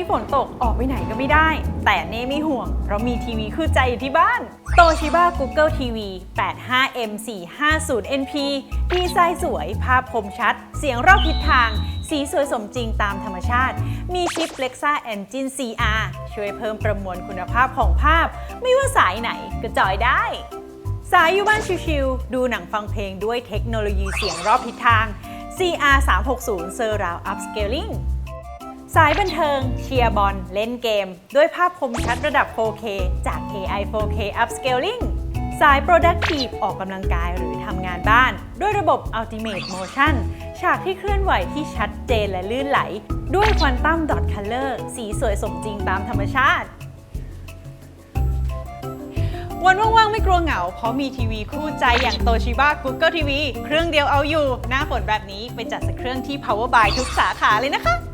นี้ฝนตกออกไปไหนก็ไม่ได้ แต่เน่ไม่ห่วง เรามีทีวีคู่ใจอยู่ที่บ้าน Toshiba Google TV 85M 450 NP ดีไซน์สวย ภาพคมชัด เสียงรอบทิศทาง สีสวยสมจริงตามธรรมชาติ มีชิป Lexa Engine CR ช่วยเพิ่มประมวลคุณภาพของภาพ ไม่ว่าสายไหนก็จอยได้ สายอยู่บ้านชิวๆดูหนังฟังเพลงด้วยเทคโนโลยีเสียงรอบทิศทาง CR 360 Surround Upscaling สายบันเทิง เชียร์บอลเล่นเกม ด้วยภาพคมชัดระดับ 4K จาก AI 4K Upscaling สาย Productive ออกกำลังกายหรือทำงานบ้าน ด้วยระบบ Ultimate Motion ฉากที่เคลื่อนไหวที่ชัดเจนและลื่นไหล ด้วย Quantum Dot Color สีสวยสมจริงตามธรรมชาติ วันว่างๆ ไม่กลัวเหงา เพราะมีทีวีคู่ใจอย่าง Toshiba Google TV เครื่องเดียวเอาอยู่ หน้าฝนแบบนี้ไปจัดสักเครื่องที่ Power by ทุกสาขาเลยนะคะ